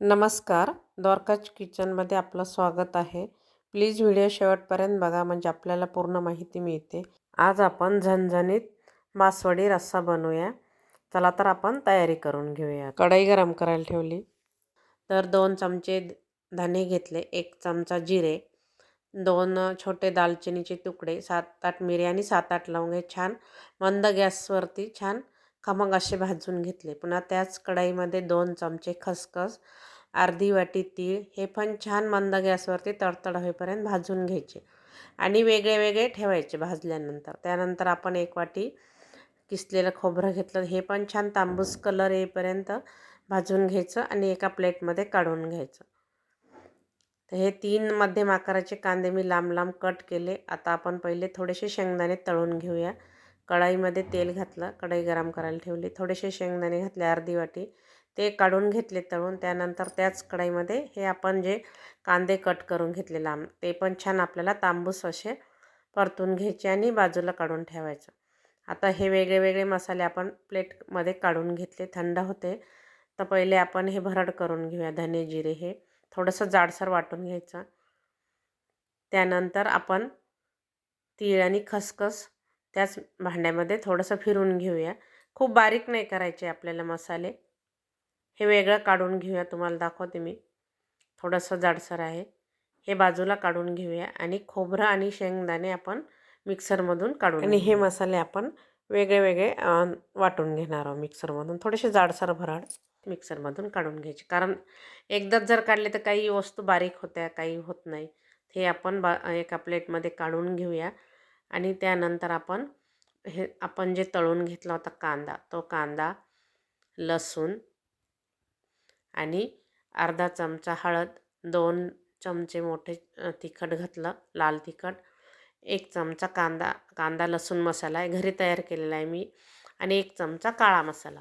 नमस्कार. द्वारकाच किचनमध्ये आपलं स्वागत आहे. प्लीज व्हिडिओ शेवटपर्यंत बघा म्हणजे आपल्याला पूर्ण माहिती मिळते. आज आपण झणझणीत मासवडी रस्सा बनवूया. चला तर आपण तयारी करून घेऊया कढई गरम करायला ठेवली. तर दोन चमचे धने घेतले एक चमचा जिरे दोन छोटे दालचिनीचे तुकडे सात आठ मिरे आणि सात आठ लवंगे छान मंद गॅसवरती छान खमंग असे भाजून घेतले. पुन्हा त्याच कढाईमध्ये दोन चमचे खसखस अर्धी वाटी तीळ हे पण छान मंद गॅसवरती तडतड होईपर्यंत भाजून घ्यायचे आणि वेगळे वेगळे ठेवायचे भाजल्यानंतर. त्यानंतर आपण एक वाटी किसलेलं खोबरं घेतलं. हे पण छान तांबूस कलर येईपर्यंत भाजून घ्यायचं आणि एका प्लेटमध्ये काढून घ्यायचं. तर हे तीन मध्यम आकाराचे कांदे मी लांब लांब कट केले. आता आपण पहिले थोडेसे शेंगदाणे तळून घेऊया. कढाईमध्ये तेल घातलं कढई गरम करायला ठेवली. थोडेसे शेंगदाणे घातले अर्धी वाटी. ते काढून घेतले तळून. त्यानंतर त्याच कढाईमध्ये हे आपण जे कांदे कट करून घेतले लांब ते पण छान आपल्याला तांबूस असे परतून घ्यायचे आणि बाजूला काढून ठेवायचं. आता हे वेगळे वेगळे मसाले आपण प्लेटमध्ये काढून घेतले. थंड होते. तर पहिले आपण हे भरड करून घेऊया. धने जिरे हे थोडंसं जाडसर वाटून घ्यायचं. त्यानंतर आपण तीळ आणि खसखस त्याच भांड्यामध्ये थोडंसं फिरून घेऊया. खूप बारीक नाही करायचे आपल्याला मसाले. हे वेगळं काढून घेऊया तुम्हाला दाखवते मी. थोडंसं जाडसर आहे. हे बाजूला काढून घेऊया आणि खोबरं आणि शेंगदाणे आपण मिक्सरमधून काढून आणि हे मसाले आपण वेगळे वेगळे वाटून घेणार आहोत मिक्सरमधून. थोडेसे जाडसर भराड मिक्सरमधून काढून घ्यायचे. कारण एकदाच जर काढले तर काही वस्तू बारीक होत्या काही होत नाही. हे आपण बा एका प्लेटमध्ये काढून घेऊया. आणि त्यानंतर आपण हे आपण जे तळून घेतला होता कांदा तो कांदा लसूण आणि अर्धा चमचा हळद दोन चमचे मोठे तिखट घातलं लाल तिखट एक चमचा कांदा कांदा लसूण मसाला आहे घरी तयार केलेला आहे मी आणि एक चमचा काळा मसाला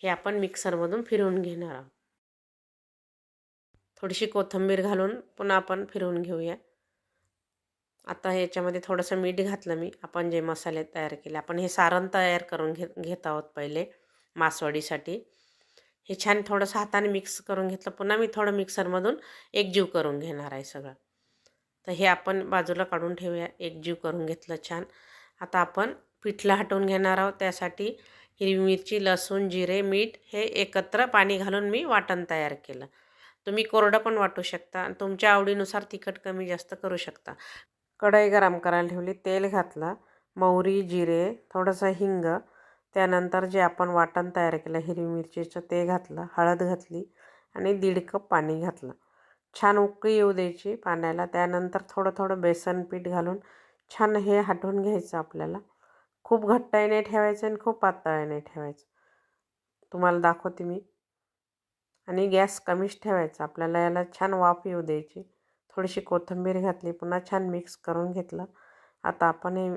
हे आपण मिक्सरमधून फिरवून घेणार आहोत. थोडीशी कोथिंबीर घालून पुन्हा आपण फिरवून घेऊया. आता ह्याच्यामध्ये थोडंसं मीठ घातलं मी. आपण जे मसाले तयार केले आपण हे सारण तयार करून घे घेत आहोत पहिले मासवडीसाठी. हे छान थोडंसं हाताने मिक्स करून घेतलं. पुन्हा मी थोडं मिक्सरमधून एकजीव करून घेणार आहे सगळं. तर हे आपण बाजूला काढून ठेवूया. एकजीव करून घेतलं छान. आता आपण पिठलं हटवून घेणार आहोत. त्यासाठी हिरवी मिरची लसूण जिरे मीठ हे एकत्र पाणी घालून मी वाटण तयार केलं. तुम्ही कोरडं पण वाटू शकता. तुमच्या आवडीनुसार तिखट कमी जास्त करू शकता. कढई गरम करायला ठेवली तेल घातलं मोहरी जिरे थोडंसं हिंग त्यानंतर जे आपण वाटण तयार केलं हिरवी मिरचीचं ते घातलं हळद घातली आणि दीड कप पाणी घातलं. छान उकळी येऊ द्यायची पाण्याला त्यानंतर थोडं थोडं बेसन पीठ घालून छान हे हटवून घ्यायचं आपल्याला. खूप घट्टही नाही ठेवायचं आणि खूप पातळही नाही ठेवायचं. तुम्हाला दाखवते मी. आणि गॅस कमीच ठेवायचा आपल्याला याला छान वाफ येऊ द्यायची. थोडीशी कोथिंबीर घातली पुन्हा छान मिक्स करून घेतलं. आता आपण हे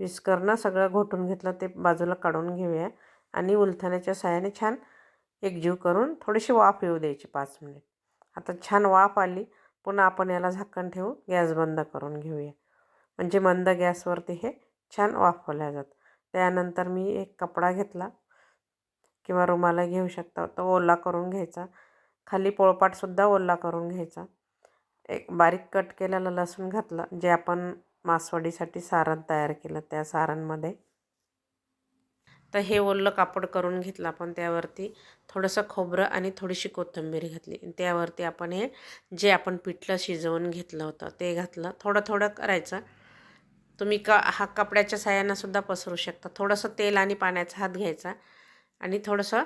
विस्करणं सगळं घोटून घेतलं ते बाजूला काढून घेऊया. आणि उलथण्याच्या साह्याने छान एकजीव करून थोडीशी वाफ येऊ द्यायची पाच मिनिट. आता छान वाफ आली पुन्हा आपण याला झाकण ठेवून गॅस बंद करून घेऊया. म्हणजे मंद गॅसवरती हे छान वाफवल्या जात त्यानंतर मी एक कपडा घेतला किंवा रुमाला घेऊ शकता तो ओला करून घ्यायचा. खाली पोळपाटसुद्धा ओला करून घ्यायचा. एक बारीक कट केलेला लसूण घातलं जे आपण मासवडीसाठी सारण तयार केलं त्या सारणमध्ये. तर हे ओलं कापड करून घेतलं आपण त्यावरती. थोडंसं खोबरं आणि थोडीशी कोथिंबीर घातली. त्यावरती आपण हे जे आपण पिठलं शिजवून घेतलं होतं ते घातलं. थोडं थोडं करायचं. तुम्ही का हा कपड्याच्या साह्यानंसुद्धा पसरू शकता. थोडंसं तेल आणि पाण्याचा हात घ्यायचा. आणि थोडंसं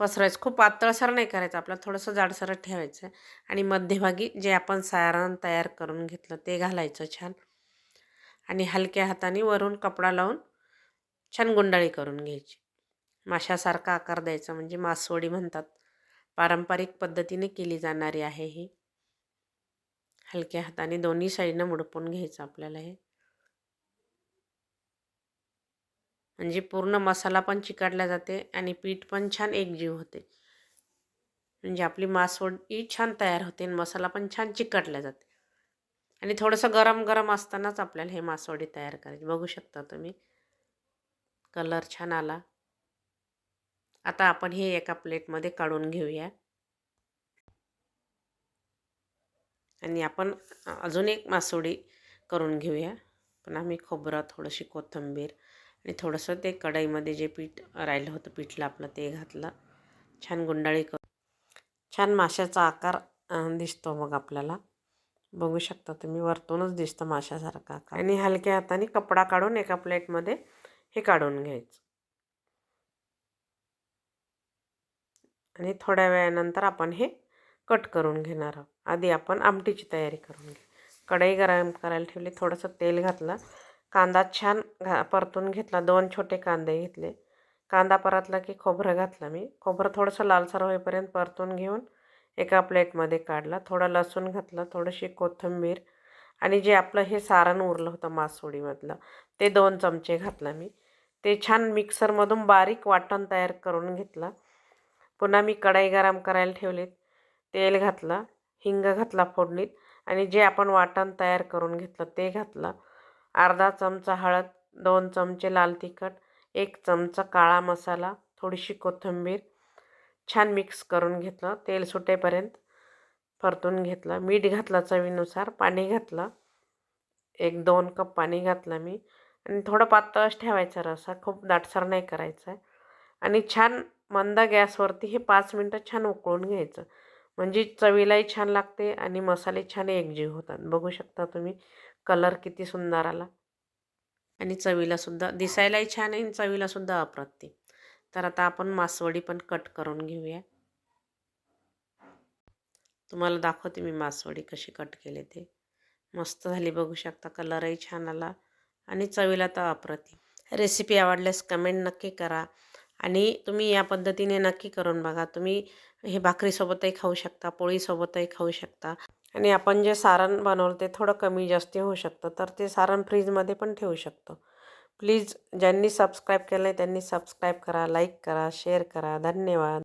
पसरायचं. खूप पातळसर नाही करायचं. आपलं थोडंसं जाडसरच ठेवायचं आणि मध्यभागी जे आपण सारण तयार करून घेतलं ते घालायचं छान. आणि हलक्या हाताने वरून कपडा लावून छान गुंडाळी करून घ्यायची. माशासारखा आकार द्यायचा म्हणजे मासवडी म्हणतात. पारंपरिक पद्धतीने केली जाणारी आहे ही. हलक्या हाताने दोन्ही साईडनं मुडपून घ्यायचं आपल्याला हे. म्हणजे पूर्ण मसाला पण चिकटला जाते आणि पीठ पण छान एकजीव होते. म्हणजे आपली मासवडी छान तयार होते आणि मसाला पण छान चिकटला जाते. आणि थोडंसं गरम गरम असतानाच आपल्याला हे मासवडी तयार करायची. बघू शकता तुम्ही. कलर छान आला. आता आपण हे एका प्लेटमध्ये काढून घेऊया. आणि आपण अजून एक मासोडी करून घेऊया. पण आम्ही खोबरं थोडीशी कोथिंबीर आणि थोडंसं ते कढईमध्ये जे पीठ राहिलं होतं पिठलं आपलं ते घातलं. छान गुंडाळी कर छान माशाचा आकार दिसतो मग आपल्याला. बघू शकता तुम्ही वरतूनच दिसतं माशासारखा आकार. आणि हलक्या हाताने कपडा काढून एका प्लेटमध्ये हे काढून घ्यायचं. आणि थोड्या वेळानंतर आपण हे कट करून घेणार आहोत. आधी आपण आमटीची तयारी करून घे कढई गरम करायला ठेवली थोडंसं तेल घातलं. कांदा छान घा परतून घेतला. दोन छोटे कांदे घेतले. कांदा परतला की खोबरं घातलं मी. खोबरं थोडंसं लालसर होईपर्यंत परतून घेऊन एका प्लेटमध्ये काढला. थोडं लसूण घातलं थोडीशी कोथिंबीर आणि जे आपलं हे सारण उरलं होतं मासोळीमधलं ते दोन चमचे घातलं मी. ते छान मिक्सरमधून बारीक वाटण तयार करून घेतलं. पुन्हा मी कढई गरम करायला ठेवलीत. तेल घातलं हिंग घातला फोडणीत आणि जे आपण वाटण तयार करून घेतलं ते घातलं. अर्धा चमचा हळद दोन चमचे लाल तिखट एक चमचा काळा मसाला थोडीशी कोथिंबीर. छान मिक्स करून घेतलं. तेल सुटेपर्यंत परतून घेतलं. मीठ घातलं चवीनुसार पाणी घातलं. एक दोन कप पाणी घातलं मी. आणि थोडं पातळच ठेवायचा रसा. खूप दाटसर नाही करायचा आहे आणि छान मंद गॅसवरती हे पाच मिनटं छान उकळून घ्यायचं. म्हणजे चवीलाही छान लागते आणि मसाले छान एकजीव होतात. बघू शकता तुम्ही कलर किती सुंदर आला. आणि चवीलासुद्धा दिसायलाही छान आहे आणि चवीलासुद्धा अप्रतिम. तर आता आपण मासवडी पण कट करून घेऊया. तुम्हाला दाखवते मी मासवडी कशी कट केले ते. मस्त झाली बघू शकता कलरही छान आला आणि चवीला तर अप्रतिम. रेसिपी आवडल्यास कमेंट नक्की करा. आणि तुम्ही या पद्धतीने नक्की करून बघा. तुम्ही हे भाकरीसोबतही खाऊ शकता पोळीसोबतही खाऊ शकता. आणि आपण जे सारण बनवलं ते थोडं कमी जास्ती होऊ शकतं तर ते सारण फ्रीजमध्ये पण ठेवू शकतो. प्लीज ज्यांनी सबस्क्राईब केलं आहे त्यांनी सबस्क्राईब करा लाईक करा शेअर करा. धन्यवाद.